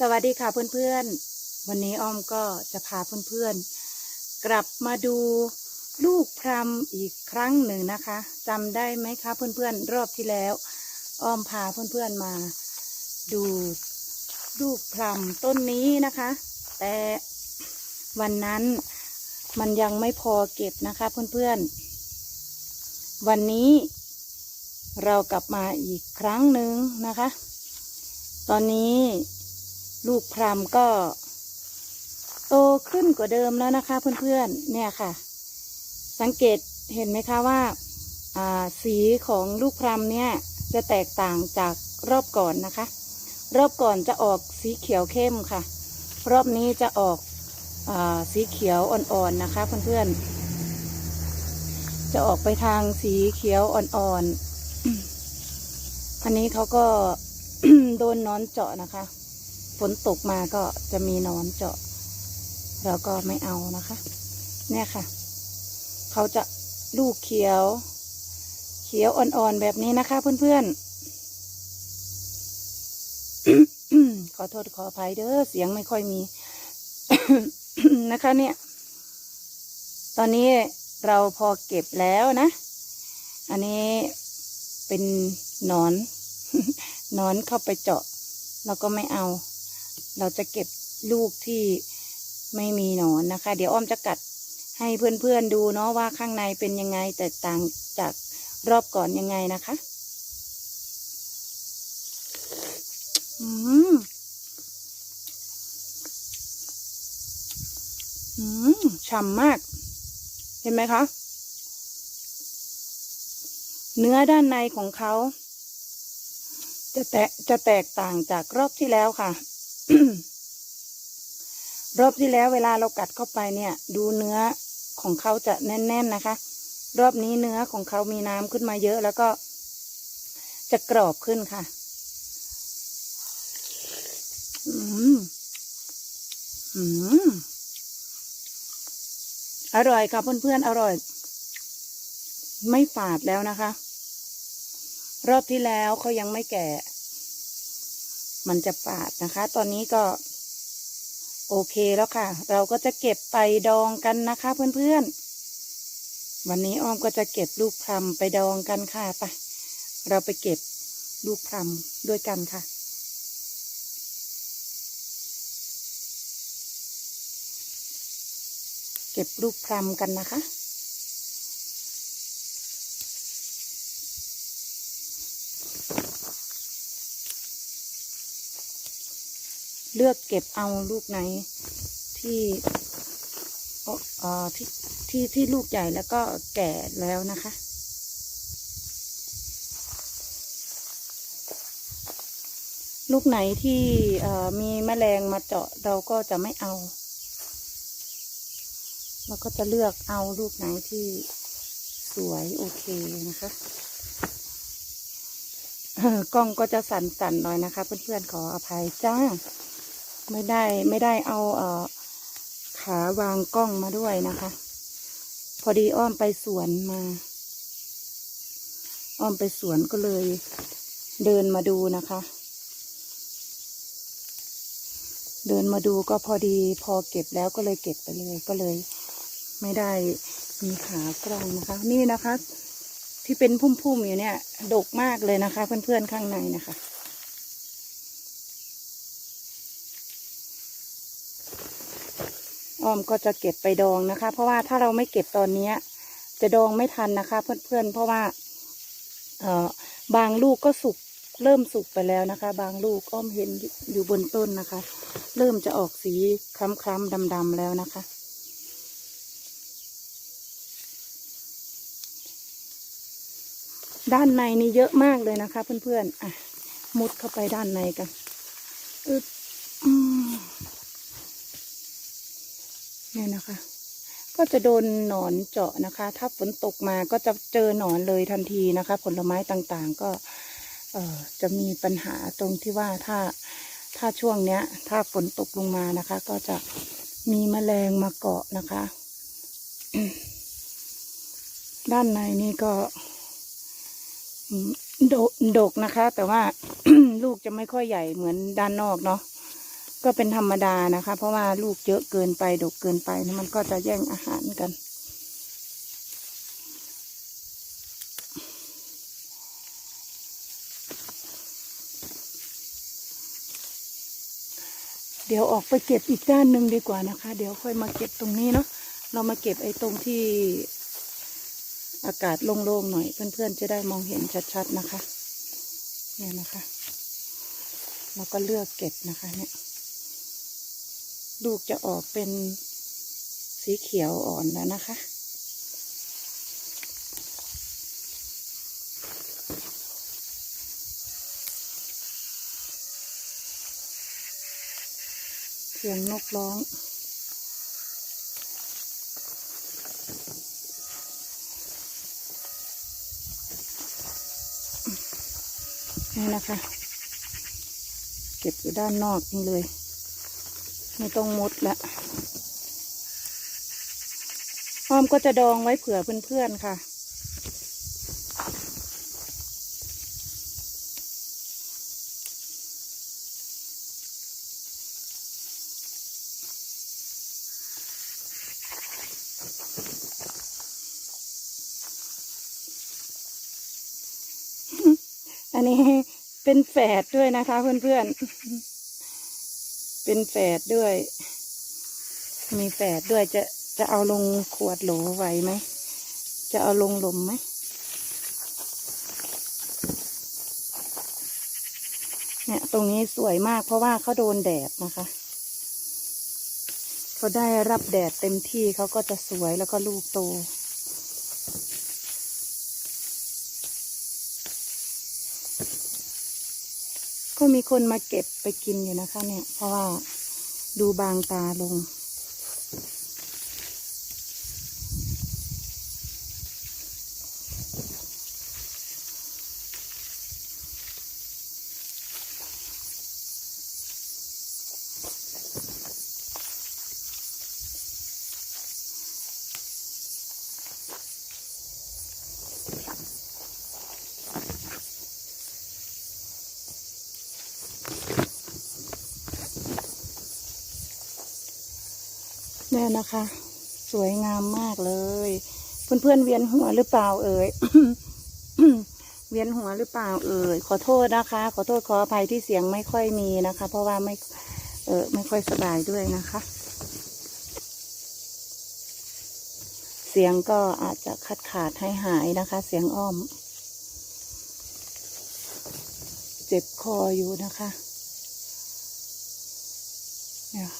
สวัสดีค่ะเพื่อนๆ วันนี้อ้อมก็จะพาเพื่อนๆ กลับมาดูลูกพรำอีกครั้งหนึ่งนะคะจำได้ไหมคะเพื่อนๆ รอบที่แล้ว อ้อมพาเพื่อนๆมา ดูลูกพรำต้นนี้นะคะ แต่วันนั้นมันยังไม่พอเก็บนะคะเพื่อนๆ วันนี้เรากลับมาอีกครั้งหนึ่งนะคะ ตอนนี้ ลูกพรำก็ โตขึ้นกว่าเดิมแล้วนะคะ เพื่อนๆ เนี่ยค่ะ สังเกตเห็นไหมคะว่าาสีของลูกพรำเนี่ยจะแตกต่างจากรอบก่อนนะคะ รอบก่อนจะออกสีเขียวเข้มค่ะ รอบนี้จะออกอสีเขียวอ่อนๆนะคะ เพื่อนๆ จะออกไปทางสีเขียวอ่อนๆ อันนี้เขาก็โดนนอนเจาะนะคะ ฝนตกมาก็จะมีนอนเจาะ เราก็ไม่เอานะคะ เนี่ยค่ะ เขาจะลูกเขียว เขียวอ่อนๆแบบนี้นะคะเพื่อนๆ ขอโทษขออภัยเด้อเสียงไม่ค่อยมีนะคะเนี่ย ตอนนี้เราพอเก็บแล้วนะ อันนี้เป็นนอนนอนเข้าไปเจาะ เราก็ไม่เอา เราจะเก็บลูกที่ไม่มีหนอนนะคะ เดี๋ยวอ้อมจะกัดให้เพื่อนๆดูเนาะว่าข้างในเป็นยังไงแตกต่างจากรอบก่อนยังไงนะคะ อืม อืม ฉ่ำมาก เห็นไหมคะ เนื้อด้านในของเขา จะแตกจะแตกต่างจากรอบที่แล้วค่ะ รอบที่แล้วเวลาเรากัดเข้าไปเนี่ย ดูเนื้อของเขาจะแน่น ๆนะคะ รอบนี้เนื้อของเขามีน้ำขึ้นมาเยอะ แล้วก็จะกรอบขึ้นค่ะ อืม อืม อร่อยค่ะเพื่อนๆ อร่อย ไม่ฝาดแล้วนะคะ รอบที่แล้วเขายังไม่แก่ มันจะฝาดนะคะ ตอนนี้ก็ โอเคแล้วค่ะ เราก็จะเก็บไปดองกันนะคะ เพื่อนๆ วันนี้อ้อมก็จะเก็บลูกพรำไปดองกันค่ะไปเราไปเก็บลูกพรำด้วยกันค่ะเก็บลูกพรำกันนะคะ เลือกเก็บเอาลูกไหนที่เอ่อที่ที่ที่ลูกใหญ่แล้วก็แก่แล้วนะคะ ลูกไหนที่มีแมลงมาเจาะเราก็จะไม่เอาเราก็จะเลือกเอาลูกไหนที่สวยโอเคนะคะกล้องก็จะสั่นๆหน่อยนะคะ เพื่อนๆขออภัยจ้า ไม่ได้ไม่ได้เอาเอ่อขาวางกล้องมาด้วยนะคะ พอดีอ้อมไปสวนมา อ้อมไปสวนก็เลยเดินมาดูนะคะ เดินมาดูก็พอดีพอเก็บแล้วก็เลยเก็บไปเลยก็เลย ไม่ได้มีขากล้องนะคะ นี่นะคะ ที่เป็นพุ่มๆอยู่เนี่ยดกมากเลยนะคะ เพื่อนๆข้างในนะคะ อ้อมก็จะเก็บไปดองนะคะ เพราะว่าถ้าเราไม่เก็บตอนนี้จะดองไม่ทันนะคะ เพื่อนๆ เพราะว่าเอ่อบางลูกก็สุกเริ่มสุกไปแล้วนะคะ บางลูกอ้อมเห็นอยู่บนต้นนะคะ เริ่มจะออกสีคล้ำๆดำๆแล้วนะคะ ด้านในนี่เยอะมากเลยนะคะ เพื่อนๆอะมุดเข้าไปด้านในกันอึดอืม เนี่ยนะคะ ก็จะโดนหนอนเจาะนะคะ ถ้าฝนตกมาก็จะเจอหนอนเลยทันทีนะคะ ผลไม้ต่างๆก็เอ่อจะมีปัญหาตรงที่ว่าถ้าถ้าช่วงเนี้ย ถ้าฝนตกลงมานะคะ ก็จะมีแมลงมาเกาะนะคะ ด้านในนี่ก็อืมดดกนะคะ แต่ว่าลูกจะไม่ค่อยใหญ่เหมือนด้านนอกเนาะ ก็เป็นธรรมดานะคะ เพราะว่าลูกเยอะเกินไปดกเกินไปนะมันก็จะแย่งอาหารกัน เดี๋ยวออกไปเก็บอีกด้านหนึ่งดีกว่านะคะ เดี๋ยวค่อยมาเก็บตรงนี้เนาะเรามาเก็บไอ้ตรงที่อากาศโล่งๆหน่อย เพื่อนๆจะได้มองเห็นชัดๆนะคะ เนี่ยนะคะแล้วก็เลือกเก็บนะคะเนี่ย ลูกจะออกเป็นสีเขียวอ่อนแล้วนะคะ เสียงนกร้องนี่นะคะ เก็บอยู่ด้านนอกนี่เลย ไม่ต้องมุดละอ้อมก็จะดองไว้เผื่อเพื่อนๆค่ะอันนี้เป็นแฝดด้วยนะคะเพื่อนๆ เป็นแฝดด้วย มีแฝดด้วยจะจะเอาลงขวดโหลไหวไหม จะเอาลงหลมไหมเนี่ยตรงนี้สวยมากเพราะว่าเขาโดนแดดนะคะเขาได้รับแดดเต็มที่เขาก็จะสวยแล้วก็ลูกโต มีคนมาเก็บไปกินอยู่นะคะ เนี่ย เพราะว่าดูบางตาลง เนี่ยนะคะ สวยงามมากเลย เพื่อนๆเวียนหัวหรือเปล่าเอ่ยเวียนหัวหรือเปล่าเอ่ยขอโทษนะคะ ขอโทษขออภัยที่เสียงไม่ค่อยมีนะคะ เพราะว่าไม่เออไม่ค่อยสบายด้วยนะคะ เสียงก็อาจจะขาดขาดหายหายนะคะ เสียงอ้อม เจ็บคออยู่นะคะ เนี่ย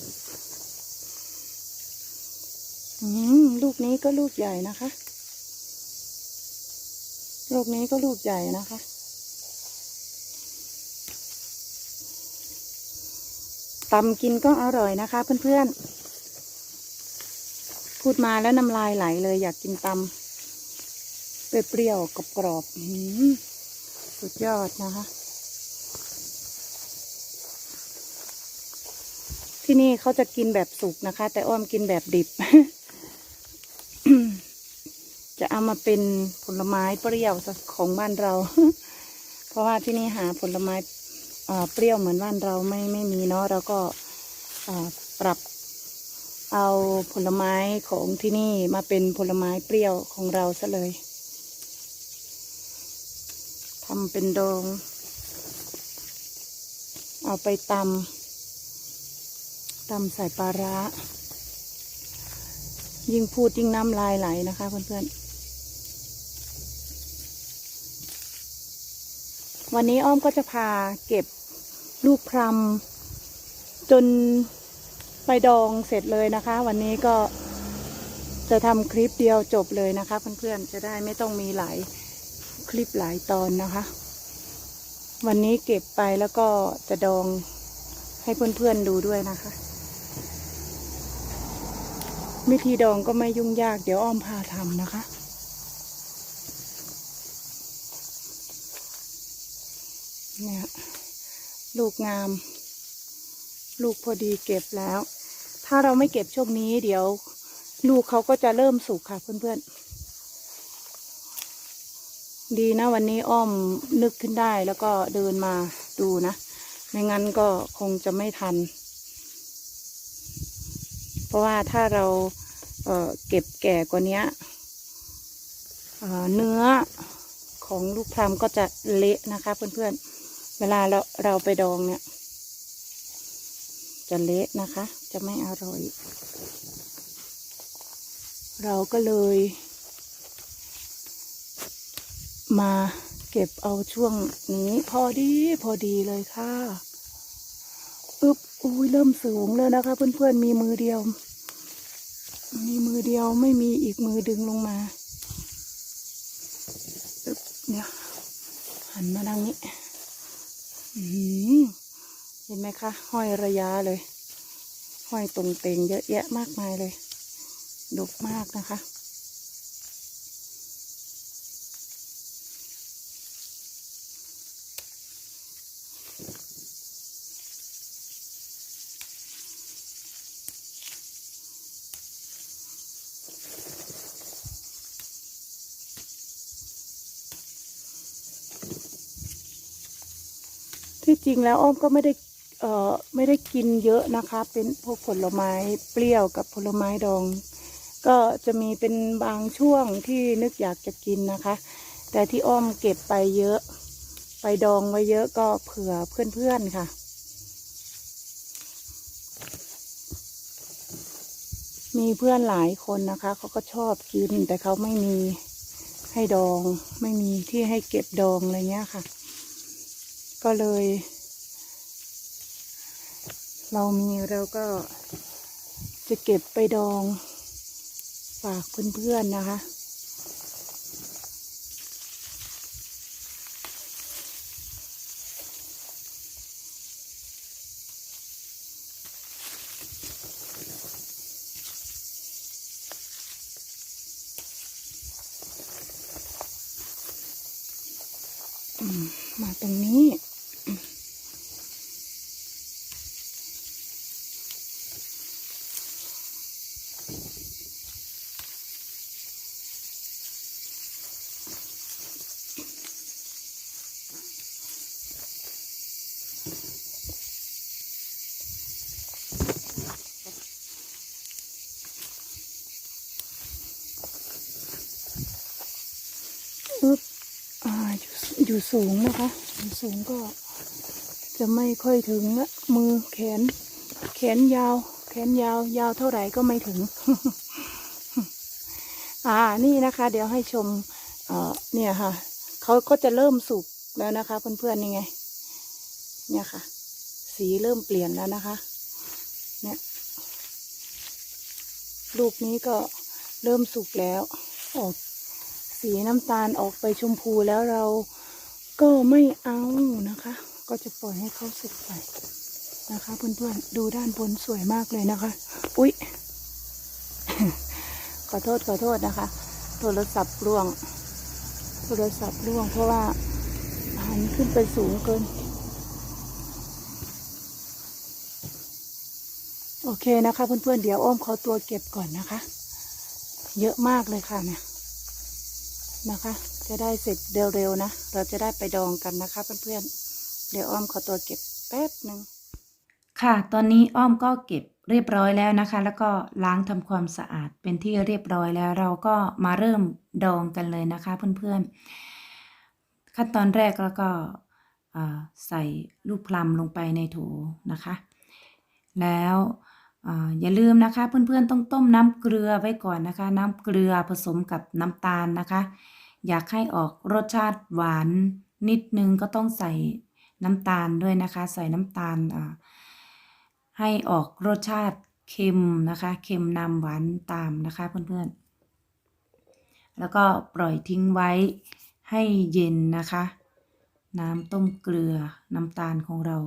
อืม ลูกนี้ก็ลูกใหญ่นะคะ ลูกนี้ก็ลูกใหญ่นะคะ ตำกินก็อร่อยนะคะ เพื่อนๆ พูดมาแล้วน้ำลายไหลเลยอยากกินตำเปรี้ยวกรอบๆสุดยอดนะคะ ที่นี่เขาจะกินแบบสุกนะคะ แต่อ้อมกินแบบดิบ จะเอามาเป็นผลไม้เปรี้ยวของบ้านเรา เพราะว่าที่นี่หาผลไม้เอ่อเปรี้ยวเหมือนบ้านเราไม่ไม่มีเนาะเราก็ปรับเอาผลไม้ของที่นี่มาเป็นผลไม้เปรี้ยวของเราซะเลยทำเป็นดองเอาไปตำตำใส่ปลาร้ายิ่งพูดยิ่งน้ำลายไหลนะคะเพื่อนๆ วันนี้อ้อมก็จะพาเก็บลูกพรำจนไปดองเสร็จเลยนะคะ วันนี้ก็จะทำคลิปเดียวจบเลยนะคะ เพื่อนๆจะได้ไม่ต้องมีหลายคลิปหลายตอนนะคะ วันนี้เก็บไปแล้วก็จะดองให้เพื่อนๆดูด้วยนะคะ วิธีดองก็ไม่ยุ่งยากเดี๋ยวอ้อมพาทำนะคะ เนี่ยลูกงาม ลูกพอดีเก็บแล้ว ถ้าเราไม่เก็บช่วงนี้ เดี๋ยว ลูกเขาก็จะเริ่มสุกค่ะเพื่อนๆ ดีนะวันนี้อ้อมนึกขึ้นได้แล้วก็เดินมาดูนะ ไม่งั้นก็คงจะไม่ทัน เพราะว่าถ้าเราเเก็บแก่กว่านี้เเนื้อของลูกพรำก็จะเละนะคะเพื่อนๆ เวลาเราเราไปดองเนี่ย จะเละนะคะ จะไม่อร่อย เราก็เลย มาเก็บเอาช่วงนี้พอดีพอดีเลยค่ะอึบอุ้ยเริ่มสูงแล้วนะคะ เพื่อนๆมีมือเดียว มีมือเดียวไม่มีอีกมือดึงลงมาอึบเนี่ยหันมาทางนี้ เห็นไหมคะ ห้อยระยะเลย ห้อยตรงเต็งเยอะแยะมากมายเลยดกมากนะคะ ริงแล้วอ้อมก็ไม่ได้เอ่อไม่ได้กินเยอะนะคะ เป็นพวกผลไม้เปรี้ยวกับผลไม้ดอง ก็จะมีเป็นบางช่วงที่นึกอยากจะกินนะคะ แต่ที่อ้อมเก็บไปเยอะ ไปดองไว้เยอะก็เผื่อเพื่อนๆค่ะ มีเพื่อนหลายคนนะคะเขาก็ชอบกินแต่เขาไม่มีให้ดอง ไม่มีที่ให้เก็บดองอะไรเงี้ยค่ะ ก็เลย เรามีเราก็จะเก็บไปดองฝากเพื่อนๆนะคะ มาตรงนี้ อยู่อยู่สูงนะคะอยู่สูงก็จะไม่ค่อยถึงละมือแขน แขนยาว แขนยาว ยาวเท่าไหร่ก็ไม่ถึง อ่านี่นะคะ เดี๋ยวให้ชม เอ่อเนี่ยค่ะเขาก็จะเริ่มสุกแล้วนะคะ เพื่อนๆนี่ไง เนี่ยค่ะ สีเริ่มเปลี่ยนแล้วนะคะ เนี่ยลูกนี้ก็เริ่มสุกแล้ว ออก สีน้ำตาลออกไปชมพูแล้วเราก็ไม่เอานะคะ ก็จะปล่อยให้เขาสุกไปนะคะเพื่อนๆดูด้านบนสวยมากเลยนะคะ อุ๊ย ขอโทษขอโทษนะคะ โทรศัพท์ร่วง โทรศัพท์ร่วงเพราะว่าหันขึ้นไปสูงเกิน โอเคนะคะเพื่อนๆเดี๋ยวอ้อมขอตัวเก็บก่อนนะคะ เยอะมากเลยค่ะเนี่ย นะคะ จะได้เสร็จเร็วๆนะ เราจะได้ไปดองกันนะคะเพื่อนๆ เดี๋ยวอ้อมขอตัวเก็บแป๊บหนึ่งค่ะ ตอนนี้อ้อมก็เก็บเรียบร้อยแล้วนะคะ แล้วก็ล้างทำความสะอาดเป็นที่เรียบร้อยแล้ว เราก็มาเริ่มดองกันเลยนะคะเพื่อนๆ ขั้นตอนแรกแล้วก็ใส่ลูกพลัมลงไปในโถนะคะ แล้ว อย่าลืมนะคะเพื่อนๆต้องต้มน้ำเกลือไว้ก่อนนะคะ น้ำเกลือผสมกับน้ำตาลนะคะ อยากให้ออกรสชาติหวานนิดนึงก็ต้องใส่น้ำตาลด้วยนะคะ ใส่น้ำตาลให้ออกรสชาติเค็มนะคะเค็มนำหวานตามนะคะเพื่อนๆ แล้วก็ปล่อยทิ้งไว้ให้เย็นนะคะ น้ำต้มเกลือน้ำตาลของเรา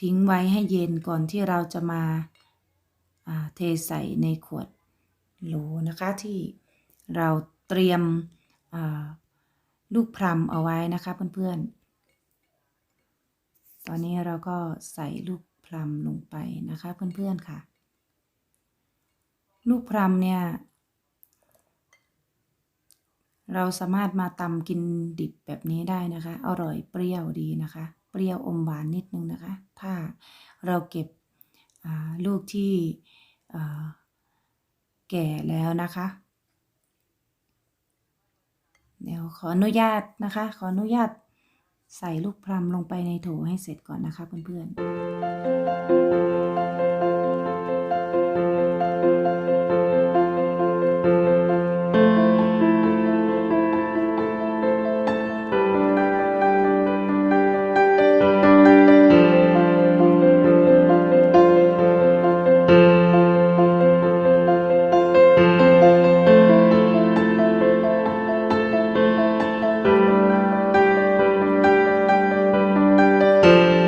ทิ้งไว้ให้เย็นก่อนที่เราจะมา เทใส่ในขวดโหลนะคะที่เราเตรียมลูกพรำเอาไว้นะคะเพื่อนๆ ตอนนี้เราก็ใส่ลูกพรำลงไปนะคะเพื่อนๆค่ะ ลูกพรำเนี่ย เราสามารถมาตำกินดิบแบบนี้ได้นะคะ อร่อยเปรี้ยวดีนะคะ เปรี้ยวอมหวานนิดนึงนะคะ ถ้าเราเก็บ ลูกที่แก่แล้วนะคะ เดี๋ยวขออนุญาตนะคะ ขออนุญาตใส่ลูกพลัมลงไปในโถให้เสร็จก่อนนะคะเพื่อนๆ จ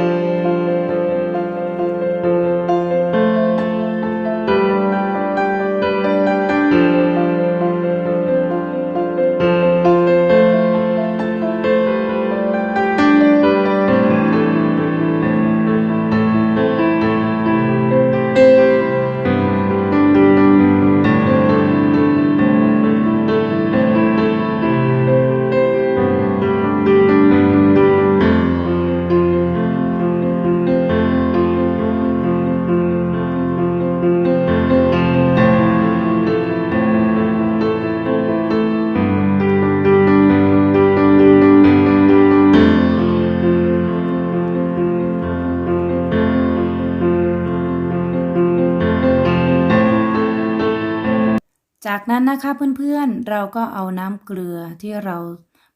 นั้นนะคะเพื่อนๆ เราก็เอาน้ำเกลือที่เรา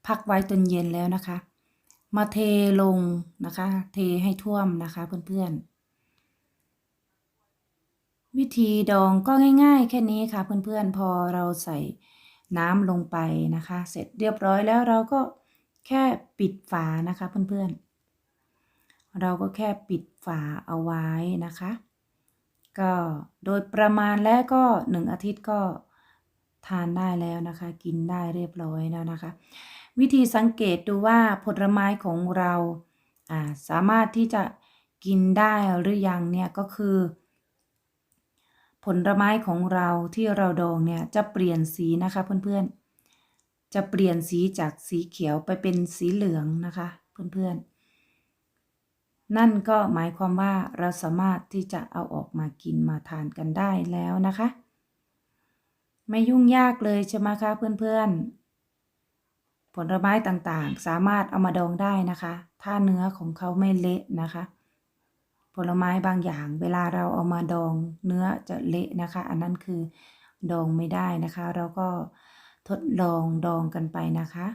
พักไว้จนเย็นแล้วนะคะ มาเทลงนะคะ เทให้ท่วมนะคะเพื่อนๆ วิธีดองก็ง่ายๆ แค่นี้ค่ะเพื่อนๆ พอเราใส่น้ำลงไปนะคะ เสร็จเรียบร้อยแล้วเราก็แค่ปิดฝานะคะเพื่อนๆ เราก็แค่ปิดฝาเอาไว้นะคะ ก็โดยประมาณแล้วก็หนึ่งอาทิตย์ก็ ทานได้แล้วนะคะ กินได้เรียบร้อยแล้วนะคะ วิธีสังเกตดูว่าผลไม้ของเราาสามารถที่จะกินได้หรือยังเนี่ยก็คือ ผลไม้ของเราที่เราดองเนี่ยจะเปลี่ยนสีนะคะเพื่อนๆ จะเปลี่ยนสีจากสีเขียวไปเป็นสีเหลืองนะคะเพื่อนๆนั่นก็หมายความว่าเราสามารถที่จะเอาออกมากินมาทานกันได้แล้วนะคะ ไม่ยุ่งยากเลยใช่ไหมคะเพื่อนๆ ผลไม้ต่างๆ สามารถเอามาดองได้นะคะ ถ้าเนื้อของเขาไม่เละนะคะ ผลไม้บางอย่างเวลาเราเอามาดองเนื้อจะเละนะคะ อันนั้นคือดองไม่ได้นะคะ เราก็ทดลองดองกันไปนะคะ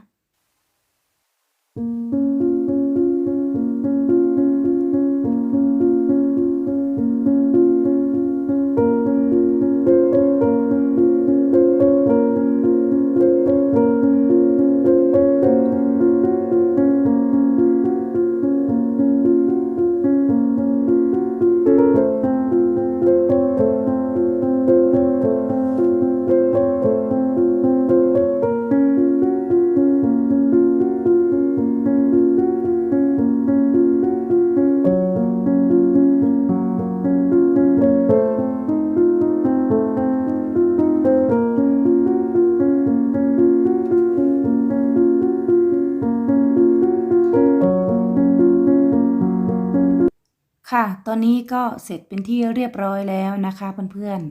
ค่ะ ตอนนี้ก็เสร็จเป็นที่เรียบร้อยแล้วนะคะเพื่อน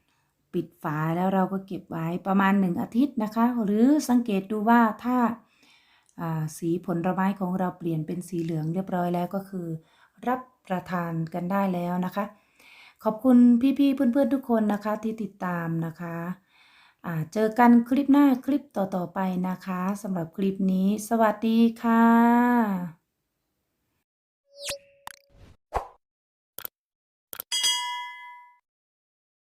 ๆ ปิดฝาแล้วเราก็เก็บไว้ประมาณหนึ่งอาทิตย์นะคะ หรือสังเกตดูว่าถ้าาสีผลไม้ของเราเปลี่ยนเป็นสีเหลืองเรียบร้อยแล้วก็คือ รับประทานกันได้แล้วนะคะ ขอบคุณพี่ๆเพื่อนๆทุกคนนะคะที่ติดตามนะคะเจอกันคลิปหน้าคลิปต่อๆไปนะคะสำหรับคลิปนี้ สวัสดีค่ะ